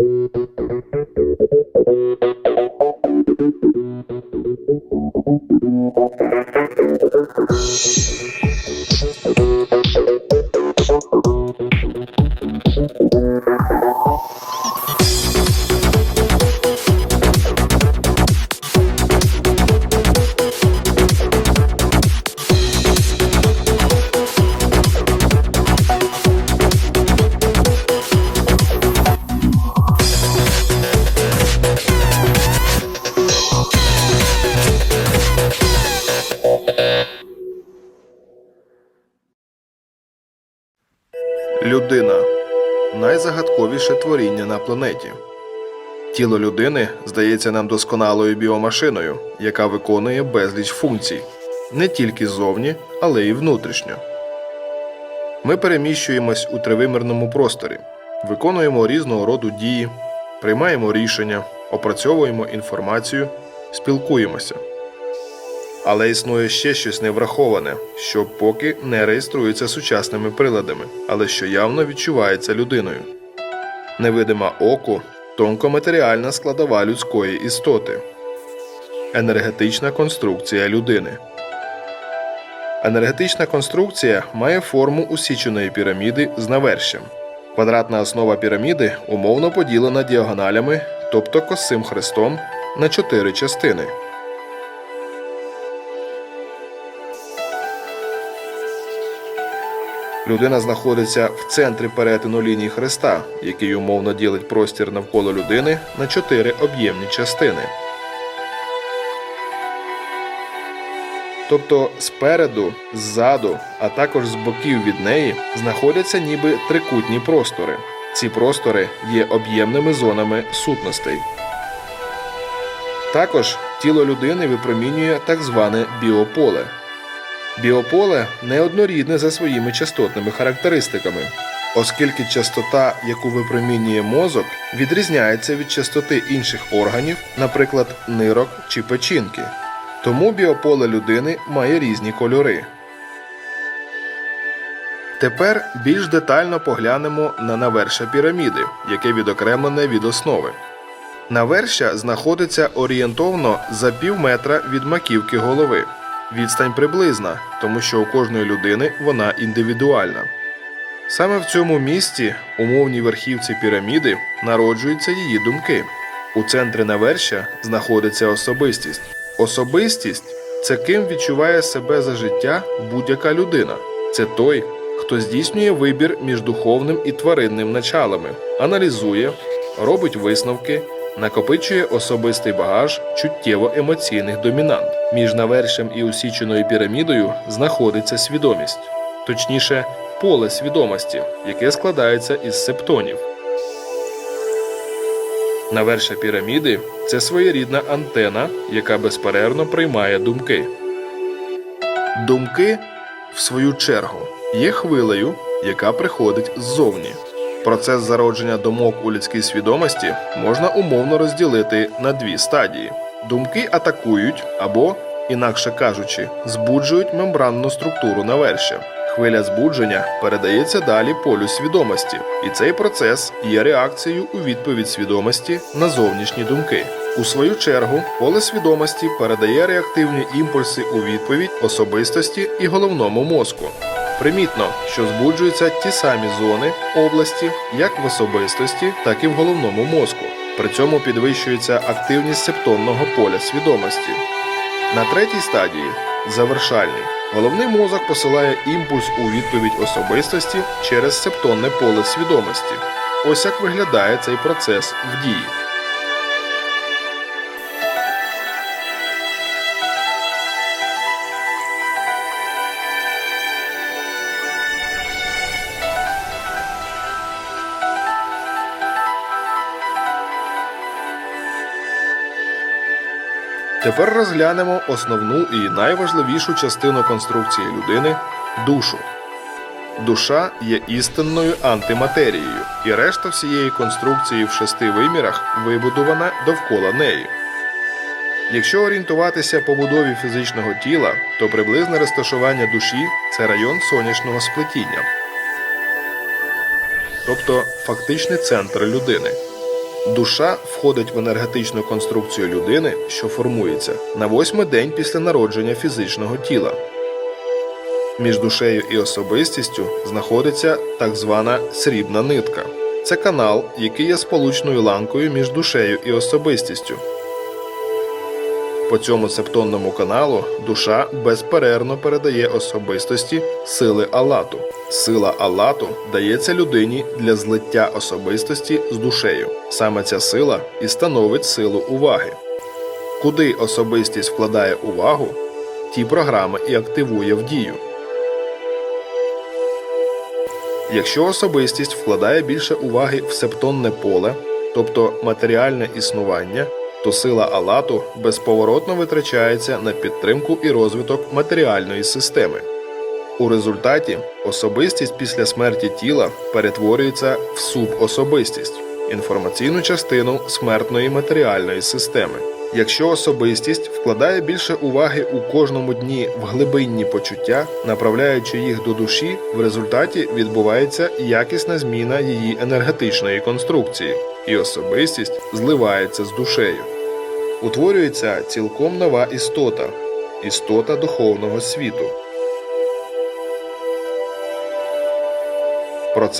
Thank you. Людина найзагадковіше творіння на планеті. Тіло людини здається нам досконалою біомашиною, яка виконує безліч функцій не тільки ззовні, але й внутрішньо. Ми переміщуємось у тривимірному просторі, виконуємо різного роду дії, приймаємо рішення, опрацьовуємо інформацію, спілкуємося. Але існує ще щось невраховане, що поки не реєструється сучасними приладами, але що явно відчувається людиною. Невидима оку тонкоматеріальна складова людської істоти, енергетична конструкція людини. Енергетична конструкція має форму усіченої піраміди з навершем. Квадратна основа піраміди умовно поділена діагоналями, тобто косим хрестом, на чотири частини. Людина знаходиться в центрі перетину лінії хреста, який умовно ділить простір навколо людини на чотири об'ємні частини. Тобто спереду, ззаду, а також з боків від неї знаходяться ніби трикутні простори. Ці простори є об'ємними зонами сутностей. Також тіло людини випромінює так зване біополе. Біополе неоднорідне за своїми частотними характеристиками, оскільки частота, яку випромінює мозок, відрізняється від частоти інших органів, наприклад, нирок чи печінки. Тому біополе людини має різні кольори. Тепер більш детально поглянемо на навершя піраміди, яке відокремлене від основи. Навершя знаходиться орієнтовно за пів метра від маківки голови. Відстань приблизна, тому що у кожної людини вона індивідуальна. Саме в цьому місці, умовній верхівці піраміди, народжуються її думки. У центрі навершя знаходиться особистість. Особистість це ким відчуває себе за життя будь-яка людина. Це той, хто здійснює вибір між духовним і тваринним началами, аналізує, робить висновки, накопичує особистий багаж чуттєво-емоційних домінант. Між навершем і усіченою пірамідою знаходиться свідомість, точніше, поле свідомості, яке складається із септонів. Навершя піраміди це своєрідна антена, яка безперервно приймає думки. Думки, в свою чергу, є хвилею, яка приходить ззовні. Процес зародження думок у людській свідомості можна умовно розділити на дві стадії: думки атакують або, інакше кажучи, збуджують мембранну структуру навершя. Хвиля збудження передається далі полю свідомості, і цей процес є реакцією у відповідь свідомості на зовнішні думки. У свою чергу, поле свідомості передає реактивні імпульси у відповідь особистості і головному мозку. Примітно, що збуджуються ті самі зони області, як в особистості, так і в головному мозку. При цьому підвищується активність септонного поля свідомості. На третій стадії завершальній. Головний мозок посилає імпульс у відповідь особистості через септонне поле свідомості. Ось як виглядає цей процес в дії. Тепер розглянемо основну і найважливішу частину конструкції людини душу. Душа є істинною антиматерією, і решта всієї конструкції в шести вимірах вибудована довкола неї. Якщо орієнтуватися по будові фізичного тіла, то приблизне розташування душі це район сонячного сплетіння, тобто фактичний центр людини. Душа входить в енергетичну конструкцію людини, що формується на восьмий день після народження фізичного тіла. Між душею і особистістю знаходиться так звана срібна нитка. Це канал, який є сполучною ланкою між душею і особистістю. По цьому септонному каналу душа безперервно передає особистості сили Алату. Сила Алату дається людині для злиття особистості з душею. Саме ця сила і становить силу уваги. Куди особистість вкладає увагу, ті програми і активує в дію. Якщо особистість вкладає більше уваги в септонне поле, тобто матеріальне існування, то сила Алату безповоротно витрачається на підтримку і розвиток матеріальної системи. У результаті особистість після смерті тіла перетворюється в субособистість інформаційну частину смертної матеріальної системи. Якщо особистість вкладає більше уваги у кожному дні в глибинні почуття, направляючи їх до душі, в результаті відбувається якісна зміна її енергетичної конструкції, і особистість зливається з душею. Утворюється цілком нова істота істота духовного світу. Про це